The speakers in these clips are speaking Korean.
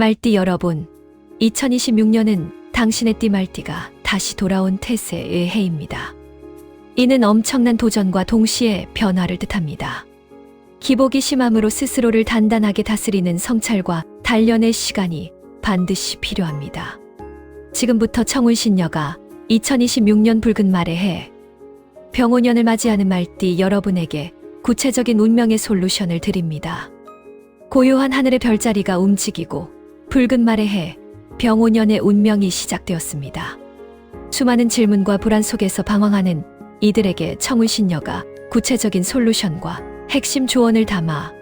말띠 여러분, 2026년은 당신의 띠 말띠가 다시 돌아온 태세의 해입니다. 이는 엄청난 도전과 동시에 변화를 뜻합니다. 기복이 심함으로 스스로를 단단하게 다스리는 성찰과 단련의 시간이 반드시 필요합니다. 지금부터 청운신녀가 2026년 붉은 말의 해, 병오년을 맞이하는 말띠 여러분에게 구체적인 운명의 솔루션을 드립니다. 고요한 하늘의 별자리가 움직이고 붉은 말의 해, 병오년의 운명이 시작되었습니다. 수많은 질문과 불안 속에서 방황하는 이들에게 청운신녀가 구체적인 솔루션과 핵심 조언을 담아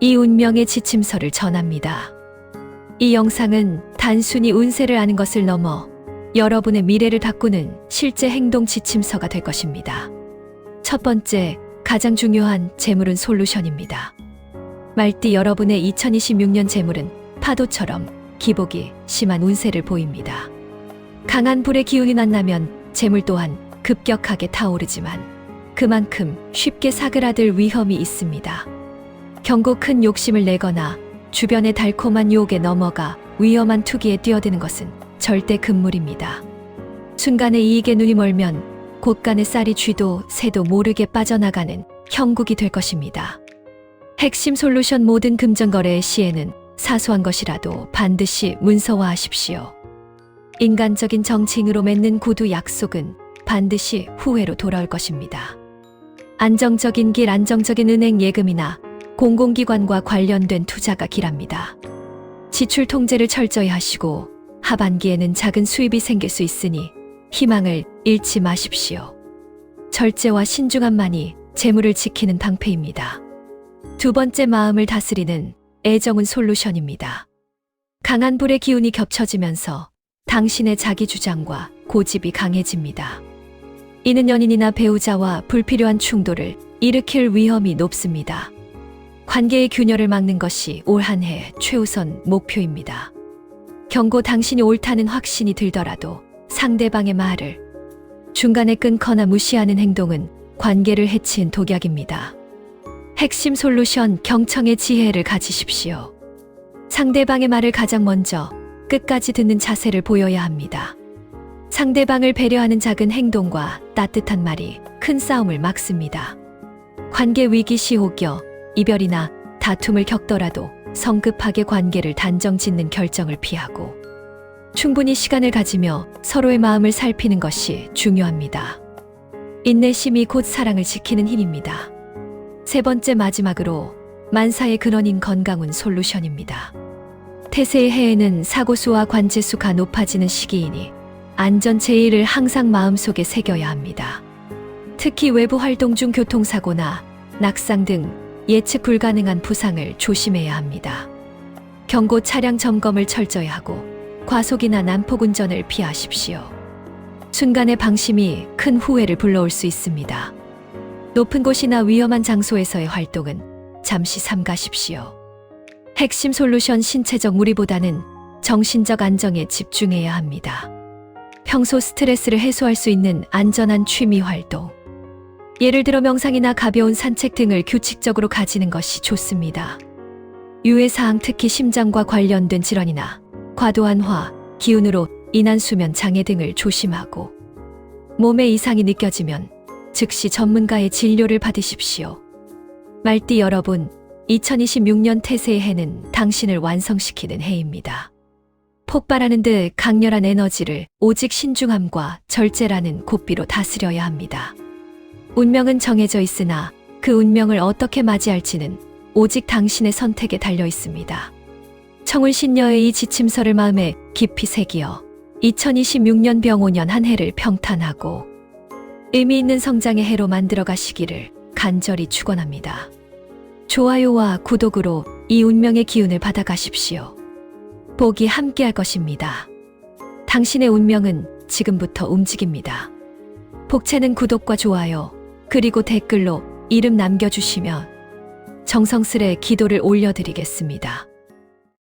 이 운명의 지침서를 전합니다. 이 영상은 단순히 운세를 아는 것을 넘어 여러분의 미래를 바꾸는 실제 행동 지침서가 될 것입니다. 첫 번째, 가장 중요한 재물은 솔루션입니다. 말띠 여러분의 2026년 재물은 파도처럼 기복이 심한 운세를 보입니다. 강한 불의 기운이 만나면 재물 또한 급격하게 타오르지만 그만큼 쉽게 사그라들 위험이 있습니다. 경고 큰 욕심을 내거나 주변의 달콤한 유혹에 넘어가 위험한 투기에 뛰어드는 것은 절대 금물입니다. 순간의 이익에 눈이 멀면 곳간의 쌀이 쥐도 새도 모르게 빠져나가는 형국이 될 것입니다. 핵심 솔루션 모든 금전거래의 시에는 사소한 것이라도 반드시 문서화하십시오. 인간적인 정칭으로 맺는 구두 약속은 반드시 후회로 돌아올 것입니다. 안정적인 길, 안정적인 은행 예금이나 공공기관과 관련된 투자가 길합니다. 지출 통제를 철저히 하시고 하반기에는 작은 수입이 생길 수 있으니 희망을 잃지 마십시오. 절제와 신중함만이 재물을 지키는 방패입니다. 두 번째 마음을 다스리는 애정은 솔루션입니다. 강한 불의 기운이 겹쳐지면서 당신의 자기 주장과 고집이 강해집니다. 이는 연인이나 배우자와 불필요한 충돌을 일으킬 위험이 높습니다. 관계의 균열을 막는 것이 올 한 해 최우선 목표입니다. 경고 당신이 옳다는 확신이 들더라도 상대방의 말을 중간에 끊거나 무시하는 행동은 관계를 해친 독약입니다. 핵심 솔루션 경청의 지혜를 가지십시오. 상대방의 말을 가장 먼저 끝까지 듣는 자세를 보여야 합니다. 상대방을 배려하는 작은 행동과 따뜻한 말이 큰 싸움을 막습니다. 관계 위기 시 혹여 이별이나 다툼을 겪더라도 성급하게 관계를 단정 짓는 결정을 피하고 충분히 시간을 가지며 서로의 마음을 살피는 것이 중요합니다. 인내심이 곧 사랑을 지키는 힘입니다. 세 번째 마지막으로 만사의 근원인 건강은 솔루션입니다. 태세의 해에는 사고수와 관제수가 높아지는 시기이니 안전 제의를 항상 마음속에 새겨야 합니다. 특히 외부 활동 중 교통사고나 낙상 등 예측 불가능한 부상을 조심해야 합니다. 경고 차량 점검을 철저히 하고 과속이나 난폭 운전을 피하십시오. 순간의 방심이 큰 후회를 불러올 수 있습니다. 높은 곳이나 위험한 장소에서의 활동은 잠시 삼가십시오. 핵심 솔루션 신체적 무리보다는 정신적 안정에 집중해야 합니다. 평소 스트레스를 해소할 수 있는 안전한 취미 활동. 예를 들어 명상이나 가벼운 산책 등을 규칙적으로 가지는 것이 좋습니다. 유해사항 특히 심장과 관련된 질환이나 과도한 화, 기운으로 인한 수면 장애 등을 조심하고 몸에 이상이 느껴지면 즉시 전문가의 진료를 받으십시오. 말띠 여러분, 2026년 태세의 해는 당신을 완성시키는 해입니다. 폭발하는 듯 강렬한 에너지를 오직 신중함과 절제라는 고삐로 다스려야 합니다. 운명은 정해져 있으나 그 운명을 어떻게 맞이할지는 오직 당신의 선택에 달려 있습니다. 청울 신녀의 이 지침서를 마음에 깊이 새기어 2026년 병오년 한 해를 평탄하고 의미 있는 성장의 해로 만들어 가시기를 간절히 축원합니다. 좋아요와 구독으로 이 운명의 기운을 받아 가십시오. 복이 함께할 것입니다. 당신의 운명은 지금부터 움직입니다. 복채는 구독과 좋아요, 그리고 댓글로 이름 남겨주시면 정성스레 기도를 올려드리겠습니다.